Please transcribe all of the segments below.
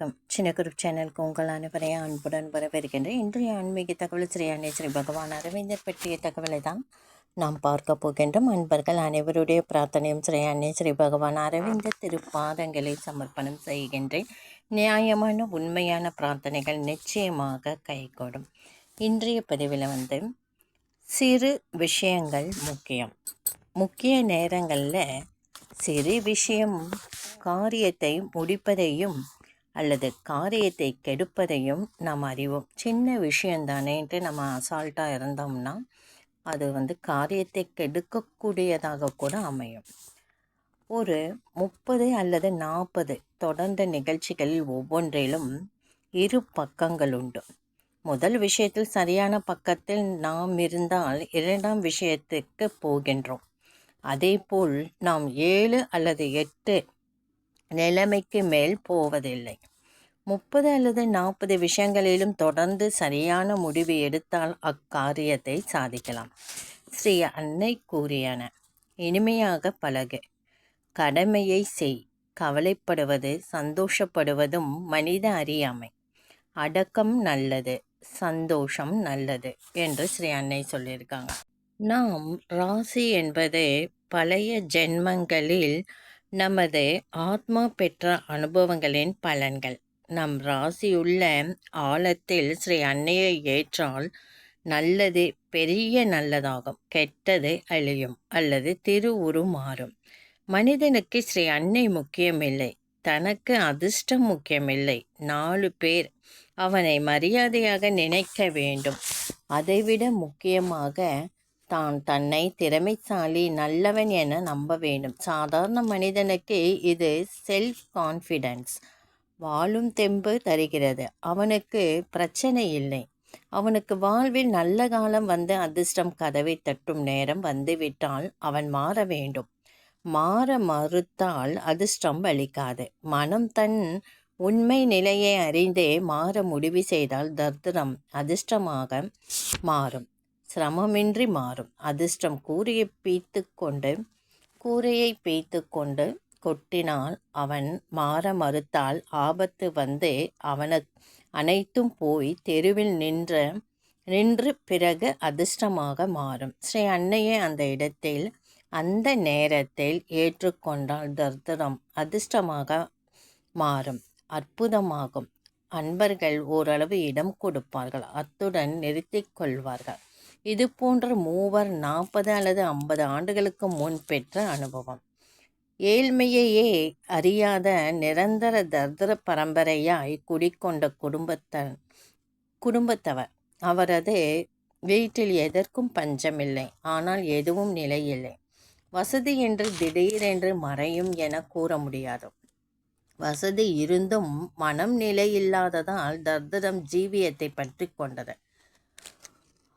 வணக்கம். சின்ன குரூப் சேனலுக்கு உங்கள் அனைவரையும் அன்புடன் வரவேற்கின்றேன். இன்றைய ஆன்மீக தகவல் ஸ்ரீ அன்னை ஸ்ரீ பகவான் அரவிந்தர் பற்றிய தகவலை தான் நாம் பார்க்க போகின்றோம். அன்பர்கள் அனைவருடைய பிரார்த்தனையும் ஸ்ரீ அன்னை ஸ்ரீ பகவான் அரவிந்தர் திருப்பாதங்களை சமர்ப்பணம் செய்கின்றேன். நியாயமான உண்மையான பிரார்த்தனைகள் நிச்சயமாக கைகூடும். இன்றைய பதிவில் வந்து சிறு விஷயங்கள் முக்கியம். முக்கிய நேரங்களில் சிறு விஷயம் காரியத்தை முடிப்பதையும் அல்லது காரியத்தை கெடுப்பதையும் நாம் அறிவோம். சின்ன விஷயந்தானேன்ட்டு நம்ம அசால்ட்டாக இருந்தோம்னா அது வந்து காரியத்தை கெடுக்கக்கூடியதாக கூட அமையும். ஒரு முப்பது அல்லது நாற்பது தொடர்ந்த நிகழ்ச்சிகளில் ஒவ்வொன்றிலும் இரு பக்கங்கள் உண்டு. முதல் விஷயத்தில் சரியான பக்கத்தில் நாம் இருந்தால் இரண்டாம் விஷயத்துக்கு போகின்றோம். அதேபோல் நாம் ஏழு அல்லது எட்டு நிலைமைக்கு மேல் போவதில்லை. முப்பது அல்லது நாற்பது விஷயங்களிலும் தொடர்ந்து சரியான முடிவு எடுத்தால் அக்காரியத்தை சாதிக்கலாம். ஸ்ரீ அன்னை கூறியன இனிமையாக பழகு. கடமையை செய். கவலைப்படுவது சந்தோஷப்படுவதும் மனித அறியாமை. அடக்கம் நல்லது சந்தோஷம் நல்லது என்று ஸ்ரீ அன்னை சொல்லியிருக்காங்க. நாம் ராசி என்பது பழைய ஜென்மங்களில் நமது ஆத்மா பெற்ற அனுபவங்களின் பலன்கள். நம் ராசியுள்ள ஆழத்தில் ஸ்ரீ அன்னையை ஏற்றால் நல்லது பெரிய நல்லதாகும். கெட்டது அழியும் அல்லது திருவுரு மாறும். மனிதனுக்கு ஸ்ரீ அன்னை முக்கியமில்லை. தனக்கு அதிர்ஷ்டம் முக்கியமில்லை. நாலு பேர் அவனை மரியாதையாக நினைக்க வேண்டும். அதைவிட முக்கியமாக தான் தன்னை திறமைசாலி நல்லவன் என நம்ப வேண்டும். சாதாரண மனிதனுக்கு இது செல்ஃப் கான்ஃபிடென்ஸ் வாழும் தெம்பு தருகிறது. அவனுக்கு பிரச்சனை இல்லை. அவனுக்கு வாழ்வில் நல்ல காலம் வந்து அதிர்ஷ்டம் கதவை தட்டும் நேரம் வந்துவிட்டால் அவன் மாற வேண்டும். மாற மறுத்தால் அதிர்ஷ்டம் அளிக்காது மனம் தன் உண்மை நிலையை அறிந்தே மாற முடிவு செய்தால் தர்திரம் அதிர்ஷ்டமாக மாறும். சிரமமின்றி மாறும். அதிர்ஷ்டம் கூரையை பீத்து கொண்டு கூரையை பீத்து கொண்டு கொட்டினால் அவன் மாற மறுத்தால் ஆபத்து வந்து அவன அனைத்தும் போய் தெருவில் நின்ற நின்று பிறகு அதிர்ஷ்டமாக மாறும். ஸ்ரீ அன்னையே அந்த இடத்தில் அந்த நேரத்தில் ஏற்றுக்கொண்டால் தர்தரம் அதிர்ஷ்டமாக மாறும் அற்புதமாகும். அன்பர்கள் ஓரளவு இடம் கொடுப்பார்கள் அத்துடன் நிறுத்தி கொள்வார்கள். இது போன்ற மூவர் நாற்பது அல்லது ஐம்பது ஆண்டுகளுக்கு முன் பெற்ற அனுபவம். ஏழ்மையையே அறியாத நிரந்தர தர்தர பரம்பரையாய் குடிக்கொண்ட குடும்பத்தன் குடும்பத்தவர். அவரது வீட்டில் எதற்கும் பஞ்சமில்லை ஆனால் எதுவும் நிலையில்லை. வசதி என்று திடீரென்று மறையும் என கூற முடியாது? வசதி இருந்தும் மனம் நிலையில்லாததால் தர்தரம் ஜீவியத்தை பற்றி கொண்டது.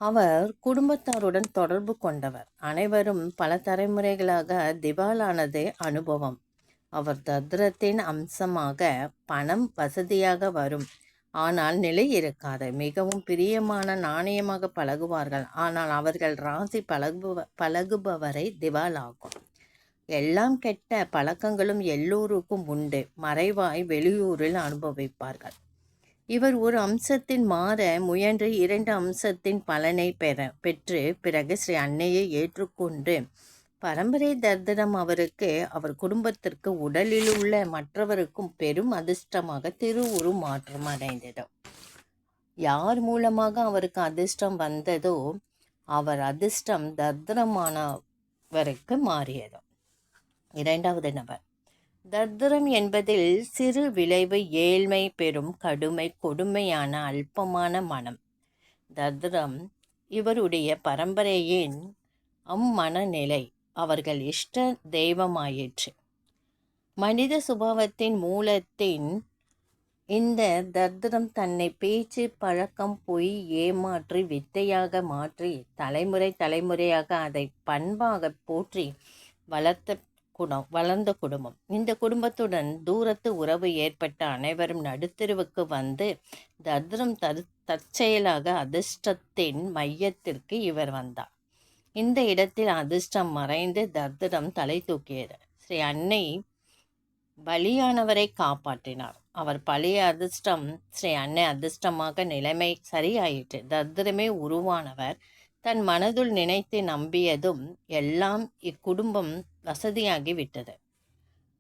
அவர் குடும்பத்தாருடன் தொடர்பு கொண்டவர். அனைவரும் பல தலைமுறைகளாக திவாலானது அனுபவம். அவர் தத்ரத்தின் அம்சமாக பணம் வசதியாக வரும். ஆனால் நிலை இருக்காது. மிகவும் பிரியமான நாணயமாக பழகுவார்கள். ஆனால் அவர்கள் ராசி பழகுப பழகுபவரை திவாலாகும். எல்லாம் கெட்ட பழக்கங்களும் எல்லோருக்கும் உண்டு. மறைவாய் வெளியூரில் அனுபவிப்பார்கள். இவர் ஒரு அம்சத்தின் மாற முயன்று இரண்டு அம்சத்தின் பலனை பெற பெற்று பிறகு ஸ்ரீ அன்னையை ஏற்றுக்கொண்டு பரம்பரை தர்தனம் அவருக்கு அவர் குடும்பத்திற்கு உடலில் உள்ள மற்றவருக்கும் பெரும் அதிர்ஷ்டமாக திருவுரு மாற்றம் அடைந்தது. யார் மூலமாக அவருக்கு அதிர்ஷ்டம் வந்ததோ அவர் அதிர்ஷ்டம் தர்தனமானவருக்கு மாறியது. இரண்டாவது நபர். தர்தரம் என்பதில் சிறு விளைவு ஏழ்மை பெரும் கடுமை கொடுமையான அல்பமான மனம். தர்தரம் இவருடைய பரம்பரையின் அம்மனநிலை அவர்கள் இஷ்ட தெய்வமாயிற்று. மனித சுபாவத்தின் மூலத்தின் இந்த தர்தரம் தன்னை பேச்சு பழக்கம் பொய் ஏமாற்றி வித்தையாக மாற்றி தலைமுறை தலைமுறையாக அதை பண்பாக போற்றி வளர்த்த குணம் வளர்ந்த குடும்பம். இந்த குடும்பத்துடன் தூரத்து உறவு ஏற்பட்ட அனைவரும் நடுத்தெருவுக்கு வந்து தத்ரம் தரு தற்செயலாக அதிர்ஷ்டத்தின் மையத்திற்கு இவர் வந்தார். இந்த இடத்தில் அதிர்ஷ்டம் மறைந்து தத்ரம் தலை தூக்கியது. ஸ்ரீ அன்னை பலியானவரை காப்பாற்றினார். அவர் பழைய அதிர்ஷ்டம் ஸ்ரீ அன்னை அதிர்ஷ்டமாக நிலைமை சரியாயிற்று. தத்ரமே உருவானவர். தன் மனதுள் நினைத்து நம்பியதும் எல்லாம் இக்குடும்பம் வசதியாகி விட்டது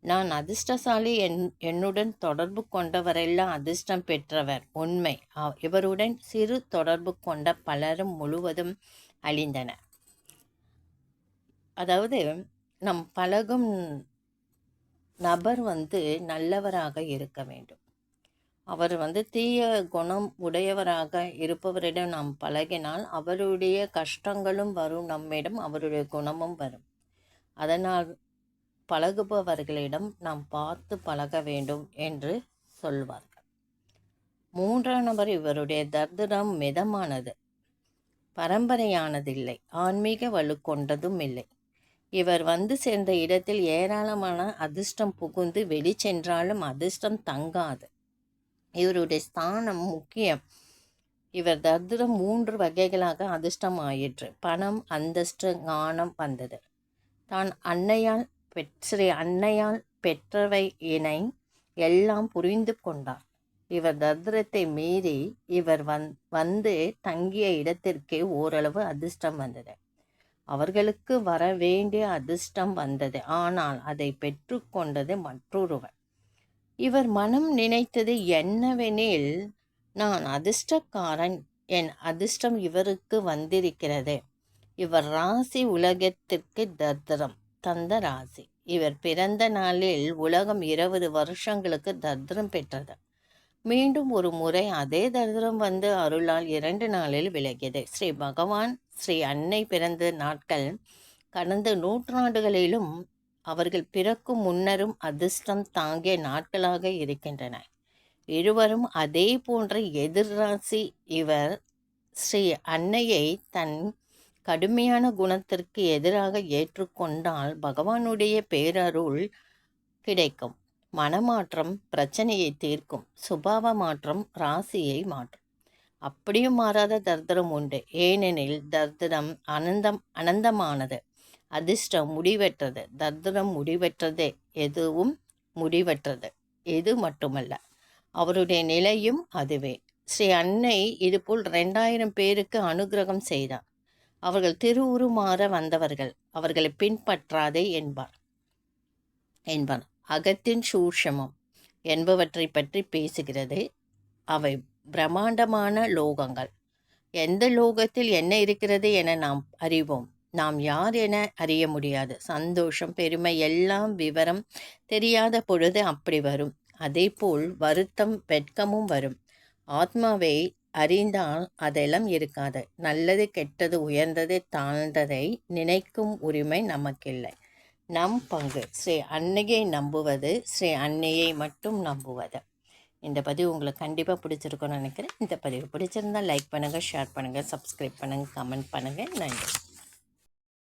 நான் அதிர்ஷ்டசாலி என் என்னுடன் தொடர்பு கொண்டவரெல்லாம் அதிர்ஷ்டம் பெற்றவர் உண்மை. இவருடன் சிறு தொடர்பு கொண்ட பலரும் முழுவதும் அழிந்தன. அதாவது நம் பழகும் நபர் வந்து நல்லவராக இருக்க வேண்டும். அவர் வந்து தீய குணம் உடையவராக இருப்பவரிடம் நாம் பழகினால் அவருடைய கஷ்டங்களும் வரும் நம்மிடம் அவருடைய குணமும் வரும். அதனால் பழகுபவர்களிடம் நாம் பார்த்து பழக வேண்டும் என்று சொல்வார்கள். மூன்றாம் நபர் இவருடைய தர்திரம் மிதமானது. பரம்பரையானதில்லை ஆன்மீக வலு கொண்டதும் இல்லை. இவர் வந்து சேர்ந்த இடத்தில் ஏராளமான அதிர்ஷ்டம் புகுந்து வெளி சென்றாலும் அதிர்ஷ்டம் தங்காது. இவருடைய ஸ்தானம் முக்கியம். இவர் தர்திரம் மூன்று வகைகளாக அதிர்ஷ்டம் ஆயிற்று பணம் அந்தஸ்து ஞானம் வந்தது. தான் அன்னையால் பெற்ற அன்னையால் பெற்றவை இணை எல்லாம் புரிந்து கொண்டார். இவர் தர்திரத்தை மீறி இவர் வந் வந்து தங்கிய இடத்திற்கே ஓரளவு அதிர்ஷ்டம் வந்தது. அவர்களுக்கு வர வேண்டிய அதிர்ஷ்டம் வந்தது. ஆனால் அதை பெற்றுக்கொண்டது மற்றொருவர். இவர் மனம் நினைத்தது என்னவெனில் நான் அதிர்ஷ்டக்காரன். என் அதிர்ஷ்டம் இவருக்கு வந்திருக்கிறது. இவர் ராசி உலகத்திற்கு தர்தரம் தந்த ராசி. இவர் பிறந்த நாளில் உலகம் இருபது வருஷங்களுக்கு தர்தரம் பெற்றது. மீண்டும் ஒரு முறை அதே தரித்திரம் வந்து அருளால் இரண்டு நாளில் விலகியது. ஸ்ரீ பகவான் ஸ்ரீ அன்னை பிறந்த நாட்கள் கடந்த நூற்றாண்டுகளிலும் அவர்கள் பிறக்கும் முன்னரும் அதிர்ஷ்டம் தாங்கிய நாட்களாக இருக்கின்றன. இருவரும் அதே போன்ற எதிர்ராசி இவர் ஸ்ரீ அன்னையை தன் கடுமையான குணத்திற்கு எதிராக ஏற்றுக்கொண்டால் பகவானுடைய பேரருள் கிடைக்கும். மனமாற்றம் பிரச்சனையை தீர்க்கும். சுபாவ மாற்றம் ராசியை மாற்றும். அப்படியும் மாறாத தர்தரம் உண்டு. ஏனெனில் தர்தரம் அனந்தம் அனந்தமானது. அதிர்ஷ்டம் முடிவற்றது. தர்தரம் முடிவற்றது. எதுவும் முடிவற்றது. இது மட்டுமல்ல. அவருடைய நிலையும் அதுவே. ஸ்ரீ அன்னை இதுபோல் ரெண்டாயிரம் பேருக்கு அனுகிரகம் செய்தார். அவர்கள் திருவுருமாற வந்தவர்கள். அவர்களை பின்பற்றாதே என்பார். என்பார். அகத்தின் சூஷமம் என்பவற்றை பற்றி பேசுகிறது. அவை பிரம்மாண்டமான லோகங்கள். எந்த லோகத்தில் என்ன இருக்கிறது என நாம் அறிவோம். நாம் யார் என அறிய முடியாது. சந்தோஷம் பெருமை எல்லாம் விவரம் தெரியாத பொழுது அப்படி வரும். அதேபோல் வருத்தம் வெட்கமும் வரும். ஆத்மாவை அறிந்தால் அதெல்லாம் இருக்காது. நல்லது கெட்டது உயர்ந்தது தாழ்ந்ததை நினைக்கும் உரிமை நமக்கில்லை. நம் பங்கு. ஸ்ரீ அன்னையை நம்புவது ஸ்ரீ அன்னையை மட்டும் நம்புவது. இந்த பதிவு உங்களுக்கு கண்டிப்பாக பிடிச்சிருக்கும்னு நினைக்கிறேன். இந்த பதிவு பிடிச்சிருந்தால் லைக் பண்ணுங்கள் ஷேர் பண்ணுங்கள் சப்ஸ்கிரைப் பண்ணுங்கள் கமெண்ட் பண்ணுங்கள் நன்றி.